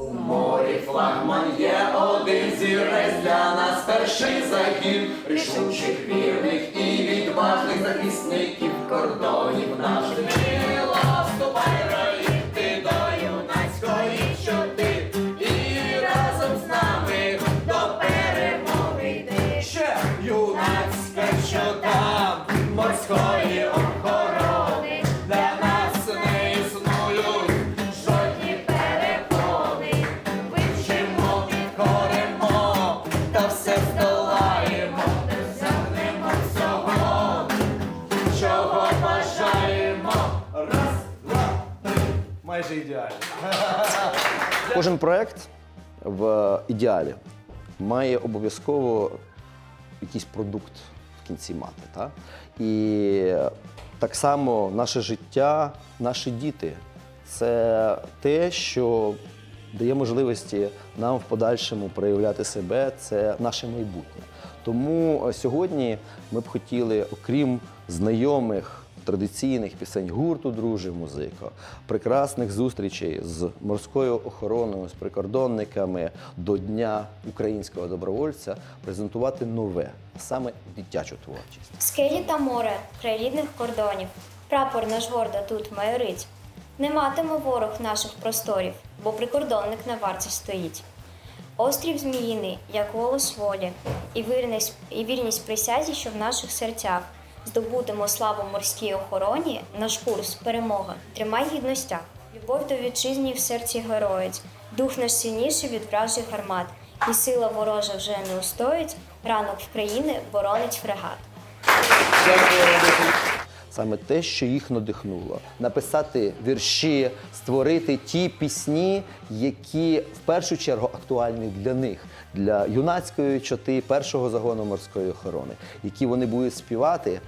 У морі флагман є один зірець для нас перший загін рішучих вірних і відважних захисників кордонів наших. Здолаємо, всього, чого бажаємо. Раз, два, три. Майже ідеально. Кожен проект в ідеалі має обов'язково якийсь продукт в кінці мати. Та? І так само наше життя, наші діти це те, що дає можливості нам в подальшому проявляти себе, це наше майбутнє. Тому е, сьогодні ми б хотіли, окрім знайомих традиційних пісень гурту Друже музика, прекрасних зустрічей з морською охороною, з прикордонниками до Дня українського добровольця презентувати нове, саме дитячу творчість. Скелі та море, край рідних кордонів. Прапор наш гордо тут майорить. Не матиме ворог наших просторів, бо прикордонник на варті стоїть. Острів Зміїний, як голос волі, і вірність, і вірність присязі, що в наших серцях. Здобудемо славу морській охороні, наш курс перемога. Тримай гідностях. Любов до вітчизні в серці героїть. Дух наш сильніший від вражих гармат. І сила ворожа вже не устоїть. Ранок в країни боронить фрегат. Саме те, що їх надихнуло, написати вірші, створити ті пісні, які в першу чергу актуальні для них, для юнацької чоти першого загону морської охорони, які вони будуть співати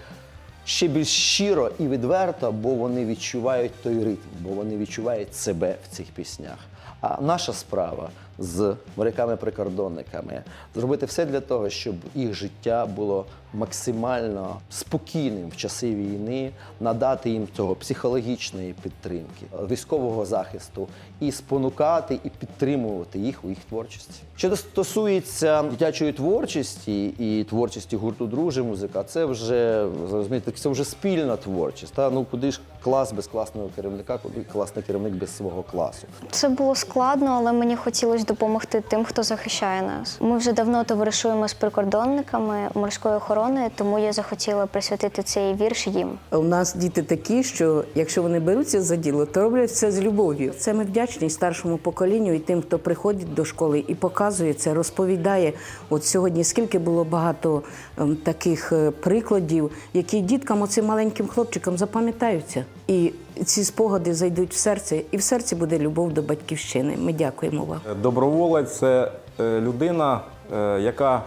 ще більш щиро і відверто, бо вони відчувають той ритм, бо вони відчувають себе в цих піснях. А наша справа з моряками-прикордонниками зробити все для того, щоб їх життя було максимально спокійним в часи війни, надати їм цього психологічної підтримки, військового захисту і спонукати і підтримувати їх у їх творчості. Що стосується дитячої творчості і творчості гурту Друже музика, це вже розумієте, це вже спільна творчість. Та ну куди ж клас без класного керівника, куди класний керівник без свого класу. Це було складно, але мені хотілося допомогти тим, хто захищає нас. Ми вже давно товаришуємо з прикордонниками морської охорони, тому я захотіла присвятити цей вірш їм. У нас діти такі, що якщо вони беруться за діло, то роблять це з любов'ю. Це ми вдячні старшому поколінню і тим, хто приходить до школи і показує це, розповідає. От сьогодні скільки було багато ем, таких е, прикладів, які діткам, оцим маленьким хлопчикам запам'ятаються. І ці спогади зайдуть в серце, і в серці буде любов до батьківщини. Ми дякуємо вам. Доброволець це е, людина, е, яка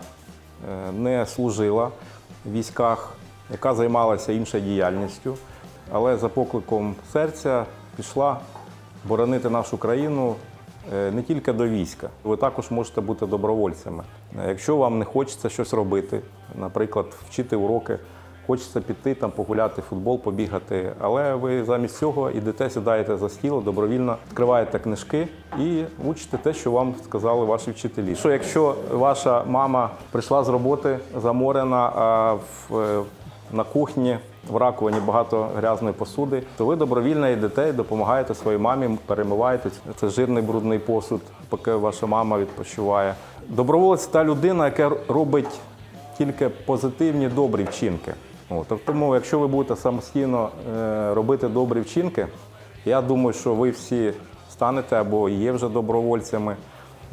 е, не служила в військах, яка займалася іншою діяльністю, але за покликом серця пішла боронити нашу країну е, не тільки до війська. Ви також можете бути добровольцями. Е, Якщо вам не хочеться щось робити, наприклад, вчити уроки. Хочеться піти там погуляти футбол, побігати, але ви замість цього ідете, сідаєте за стіл, добровільно відкриваєте книжки і учите те, що вам сказали ваші вчителі. Що якщо ваша мама прийшла з роботи заморена, а в, е, на кухні в раковині багато грязної посуди, то ви добровільно йдете і допомагаєте своїй мамі, перемиваєте це жирний брудний посуд, поки ваша мама відпочиває. Доброволець та людина, яка робить тільки позитивні добрі вчинки. От, тому, якщо ви будете самостійно е, робити добрі вчинки, я думаю, що ви всі станете або є вже добровольцями.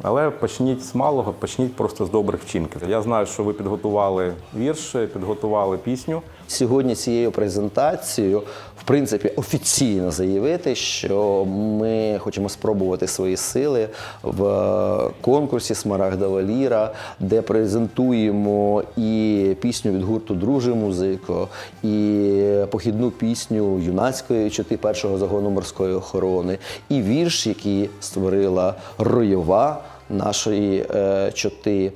Але почніть з малого, почніть просто з добрих вчинків. Я знаю, що ви підготували вірш, підготували пісню. Сьогодні цією презентацією, в принципі, офіційно заявити, що ми хочемо спробувати свої сили в конкурсі Смарагдова ліра, де презентуємо і пісню від гурту Друже музико, і похідну пісню юнацької чоти першого загону морської охорони, і вірш, який створила Ройова нашої е, чоти.